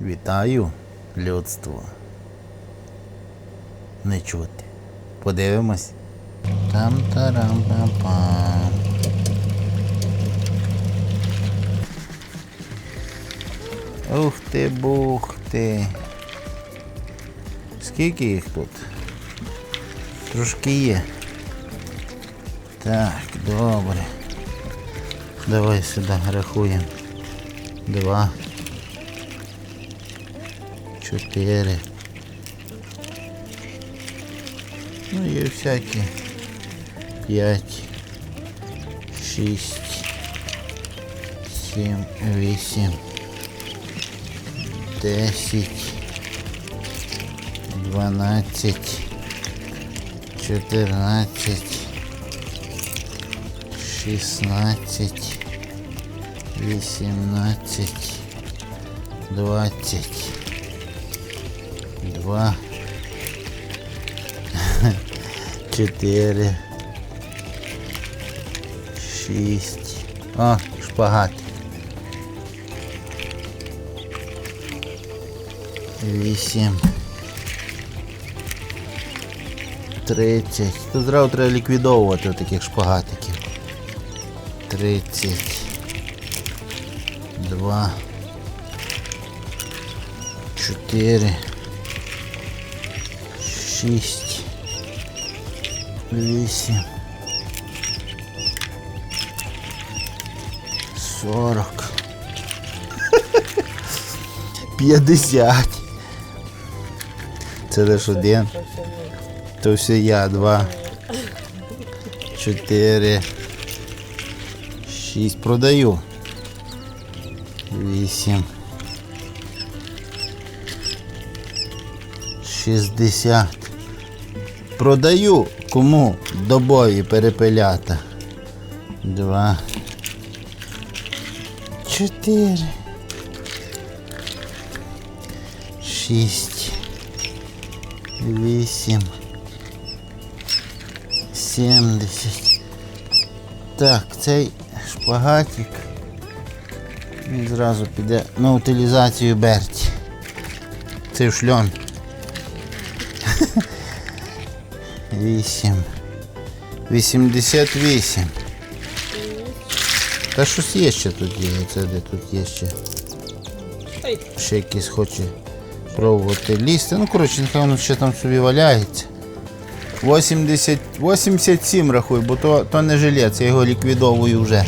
Вітаю, людство. Не чути. Подивимось. там тарам пам пам Ух ти, бух ти. Скільки їх тут? Трошки є. Так, добре. Давай сюди рахуємо. Два. Чотири. Ну є всякі. П'ять. Шість. Сім. Вісім. Десять. Дванадцять. Чотирнадцять. Шістнадцять. Вісімнадцять. Двадцять. Два. Чотири. Шість. О, шпагат. Вісім. Тридцять. Тут зразу треба ліквідовувати таких шпагатиків. Тридцять. Два. Чотири. Шість. Вісім. Сорок. П'ятдесят. Це лише один. То все я. Два. Чотири. Шість. Продаю. Вісім. Шістдесят. Продаю кому добові перепелята. Два. Чотири. Шість. Вісім. Сімдесят. Так, цей шпагатик. Він зразу піде на утилізацію Берті. Це шльон. 8. 88. Та щось є ще тут є, це де тут є ще. Ще якийсь хоче пробувати лізти. Ну, коротше, нехай воно ще там собі валяється. 80, 87 рахуй, бо то то не жилець, я його ліквідовую вже.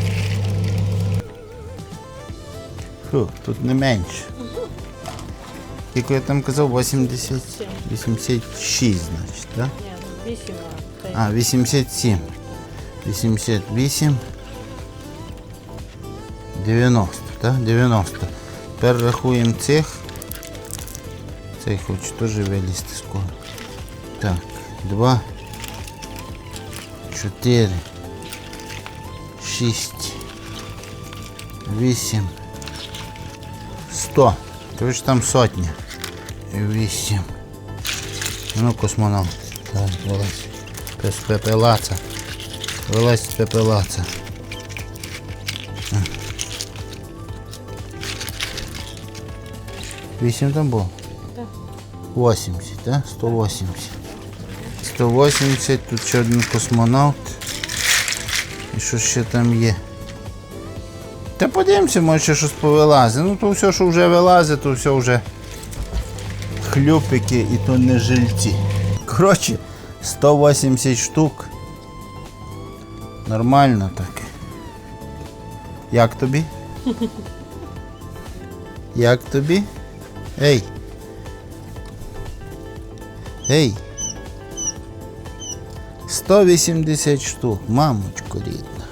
Фу, Тут не менше. Тільки я там казав 80, 86, значить, так? Да? 8. А, 87. 88. 90, так? 90. Перерахуємо цих. Цей хочу теж вилізти скоро. Так, 2, 4, 6, 8, 100. Тож там сотня. 8. Ну, космонавт. Так, вилазь. Пес пепелаца. Вилазь з пепелаца. Вісім там було? Так. 80, так? 180. 180, тут ще один космонавт. І що ще там є? Та подивимося, може ще щось повилазить. Ну то все, що вже вилазить, то все вже хлюпики і то не жильці. Коротше, 180 штук. Нормально так. Як тобі? Як тобі? Ей. Ей. 180 штук, мамочко рідна.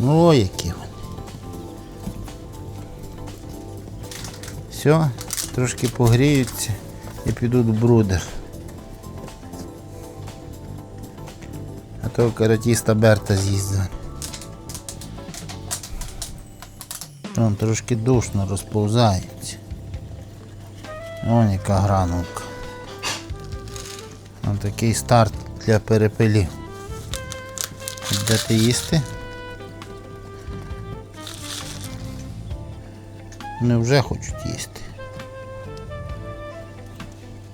Ну, які вони. Все, трошки погріються і підуть в брудер. А то каратіста Берта з'їздила. Там трошки душно розповзається. Вон яка гранулка. Ось такий старт для перепелів. Де їсти? Вони вже хочуть їсти.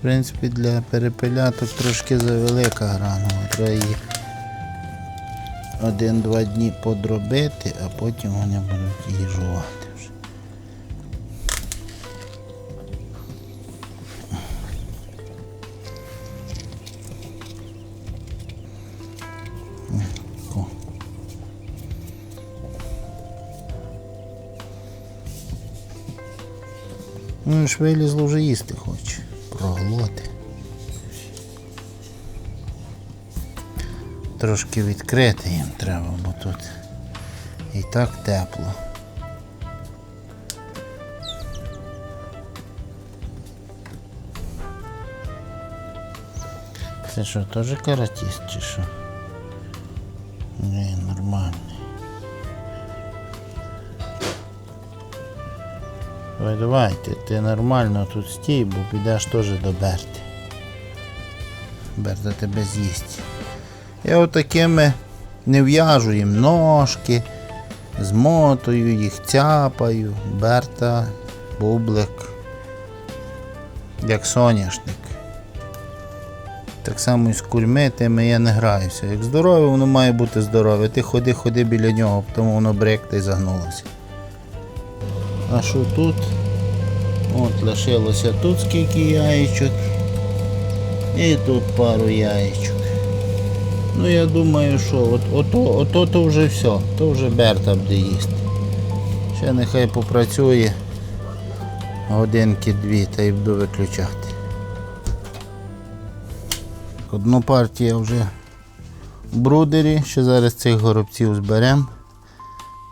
Принципі, для перепеляток трошки завелика гранула. Треба її один-два дні подробити, а потім вони будуть її жувати. Ну, ж вилізло вже їсти хоче. Проглоти. Трошки відкрити їм треба, бо тут і так тепло. Це що, теж каратіст чи що? Ні, нормальний. Давай, давай, ти, нормально тут стій, бо підеш теж до Берти. Берта тебе з'їсть. Я отакими не в'яжу їм ножки, змотую їх, цяпаю. Берта, бублик, як соняшник. Так само і з курьми тими я не граюся. Як здорове, воно має бути здорове. Ти ходи, ходи біля нього, тому воно бректа і загнулося. А що тут? От лишилося тут скільки яєчок. І тут пару яєчок. Ну я думаю, що от, ото, ото то вже все, то вже Берта буде їсти. Ще нехай попрацює годинки-дві та й буду виключати. Одну партію вже в брудері, ще зараз цих горобців зберемо,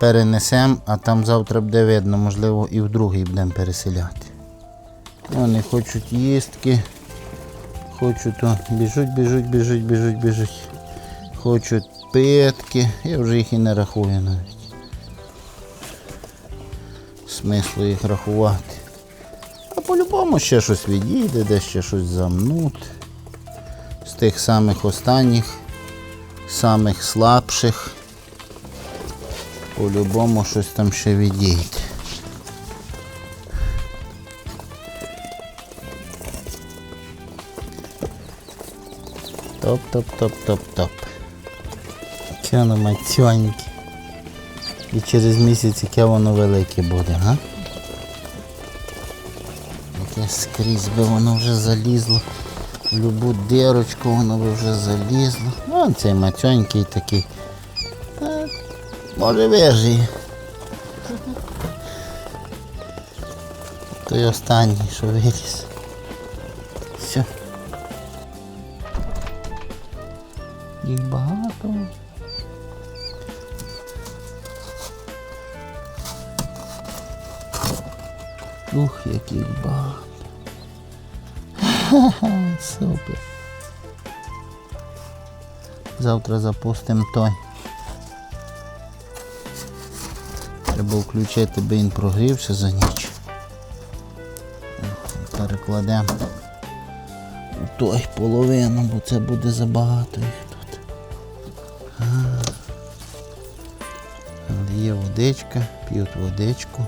перенесемо, а там завтра буде видно, можливо і в другий будемо переселяти. Вони хочуть їстки, хочуть то біжуть, біжуть, біжуть, біжуть, біжуть. Хочуть питки, я вже їх і не рахую навіть. Смислу їх рахувати. А по-любому ще щось відійде, де ще щось замнуть. З тих самих останніх, самих слабших. По-любому щось там ще відійде. Топ-топ-топ-топ-топ. Яке воно мацьоньке. І через місяць яке воно велике буде, га? Яке скрізь би воно вже залізло. В любу дирочку воно би вже залізло. Ну, цей мацьонький такий. Вижиє. Той останній, що виліз. Все. Їх багато. Ух, яких багато. Ха-ха, Супер. Завтра запустимо той. Треба включити, бо він прогрівся за ніч. Перекладемо у той половину, бо це буде забагато їх тут. Є водичка, п'ють водичку.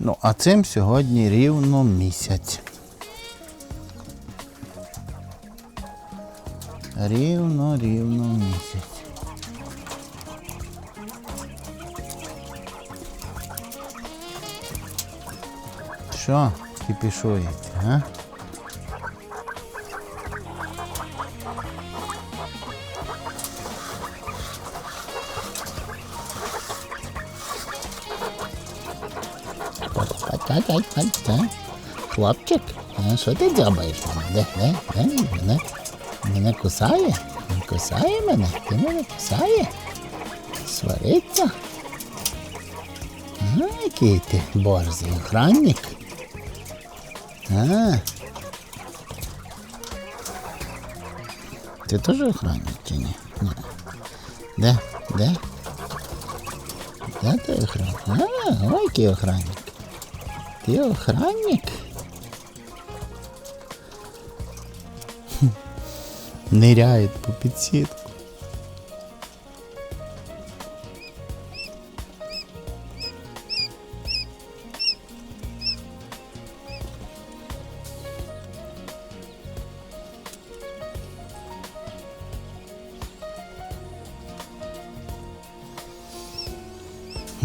Ну, а цим сьогодні рівно місяць. Рівно, рівно місяць. Що кипішуєте, а? Та-та-та-та-та. Хлопчик, а що ти дзьобаєш мене? Де, де, де? Мене, мене кусає? Не кусає мене? Ти мене кусає? Свариться? А, який ти борзий охранник? А. Ти теж охранник чи ні? Ні. Де? Де? Де ти охранник? А, ой, який охранник. Ти охранник? Хм. Ныряет по підсітку.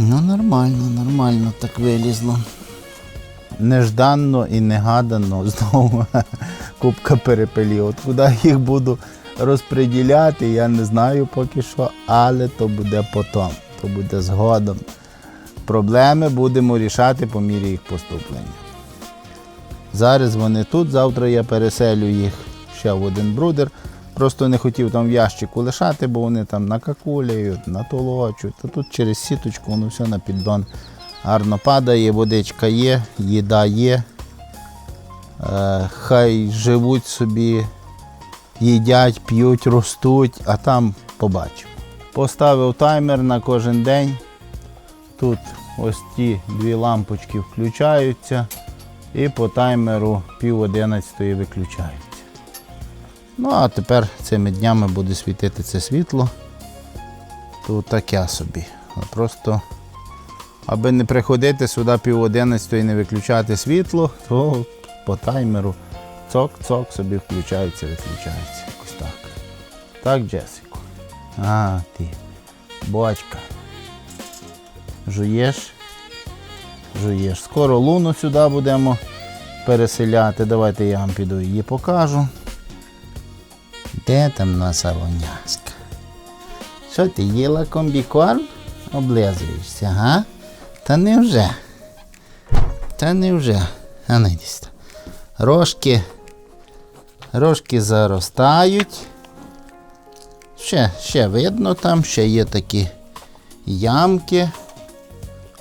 Ну, нормально, нормально так вилізло. Нежданно і негадано знову кубка перепелів. От куди їх буду розподіляти, я не знаю поки що, але то буде потом, то буде згодом. Проблеми будемо рішати по мірі їх поступлення. Зараз вони тут, завтра я переселю їх ще в один брудер. Просто не хотів там в ящику лишати, бо вони там накакуляють, натолочуть. А тут через сіточку воно все на піддон гарно падає, водичка є, їда є. Е, хай живуть собі, їдять, п'ють, ростуть, а там побачимо. Поставив таймер на кожен день. Тут ось ті дві лампочки включаються і по таймеру пів одинадцятої виключаються. Ну, а тепер цими днями буде світити це світло. Тут таке собі. Просто, аби не приходити сюди пів одинадцятої і не виключати світло, то по таймеру цок-цок собі включається, виключається. Якось так. Так, Джесико. А, ти. Бочка. Жуєш? Жуєш. Скоро луну сюди будемо переселяти. Давайте я вам піду її покажу. Де там наша воняшка? Що ти їла комбікорм? Облизуєшся, га? Та не вже. Та не вже. А не там. Рожки. Рожки заростають. Ще, ще видно там, ще є такі ямки.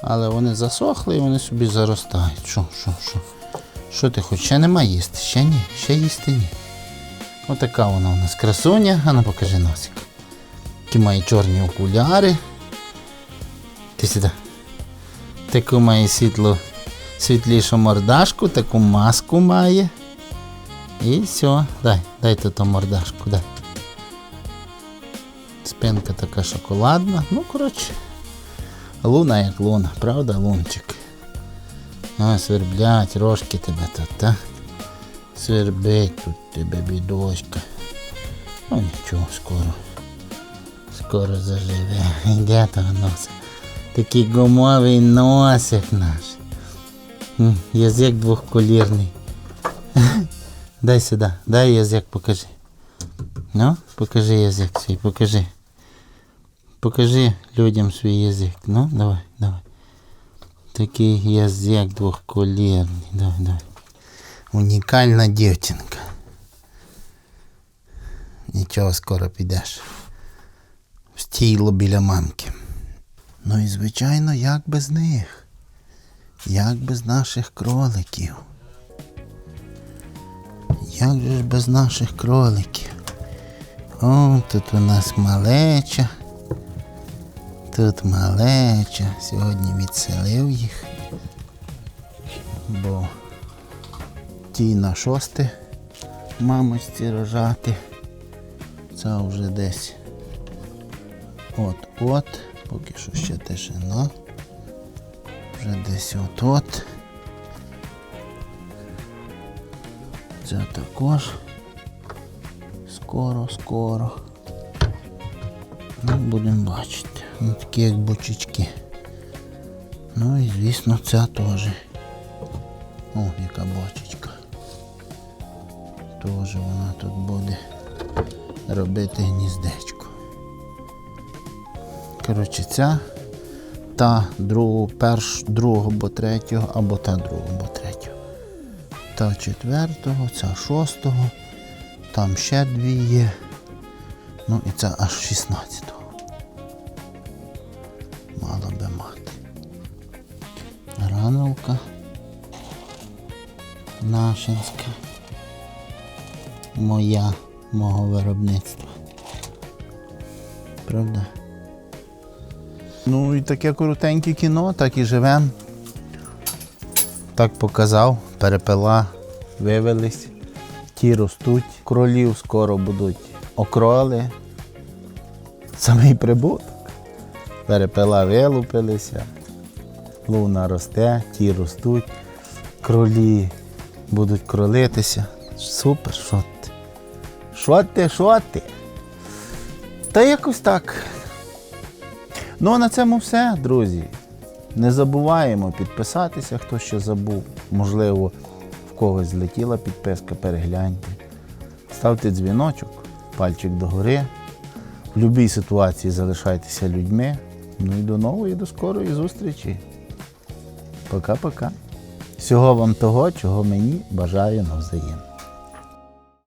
Але вони засохли і вони собі заростають. Що, що, що? Що ти хочеш? Ще нема їсти? Ще ні, ще їсти ні. Отака вона у нас красуня. А ну покажи носик. Такі має чорні окуляри. Ти сюди. Таку має світло, світлішу мордашку, таку маску має. І все. Дай, дай ту мордашку, дай. Спинка така шоколадна. Ну, коротше. Луна як луна, правда, лунчик? А, сверблять рожки тебе тут, так? Свербить тут тебе бідочка. Ну нічого, скоро. Скоро заживе. Йде того носа. Такий гумовий носик наш. М, Язик двохколірний. Дай сюди, дай язик покажи. Ну, покажи язик свій, покажи. Покажи людям свій язик. Ну, давай, давай. Такий язик двохколірний. Давай, давай. Унікальна дівчинка. Нічого, скоро підеш. В тіло біля мамки. Ну і звичайно, як без них? Як без наших кроликів? Як же ж без наших кроликів? О, тут у нас малеча. Тут малеча. Сьогодні відселив їх. Бо ті на шосте мамочці рожати. Це вже десь от-от, поки що ще тишина. вже десь от-от. Це також. Скоро, скоро. Ну, будемо бачити. Ну, такі як бочечки. Ну і звісно ця теж. О, яка бочечка. Теж вона тут буде робити гніздечко. Коротше, ця та другу, перш, другого або третього, або та другого або третього. Та четвертого, ця шостого, там ще дві є. Ну і ця аж шістнадцятого. Мала би мати. Гранулка. Нашинська. Моя, мого виробництва. Правда? Ну і таке коротеньке кіно, так і живем. Так показав, перепила, вивелись, ті ростуть, кролів скоро будуть окроли. Самий прибуток. Перепила вилупилися, луна росте, ті ростуть, кролі будуть кролитися. Супер, що ти? Що ти, що ти? Та якось так. Ну а на цьому все, друзі. Не забуваємо підписатися, хто ще забув. Можливо, в когось злетіла підписка, перегляньте. Ставте дзвіночок, пальчик догори. В будь-якій ситуації залишайтеся людьми. Ну і до нової, до скорої зустрічі. Пока-пока. Всього вам того, чого мені бажаю навзаєм.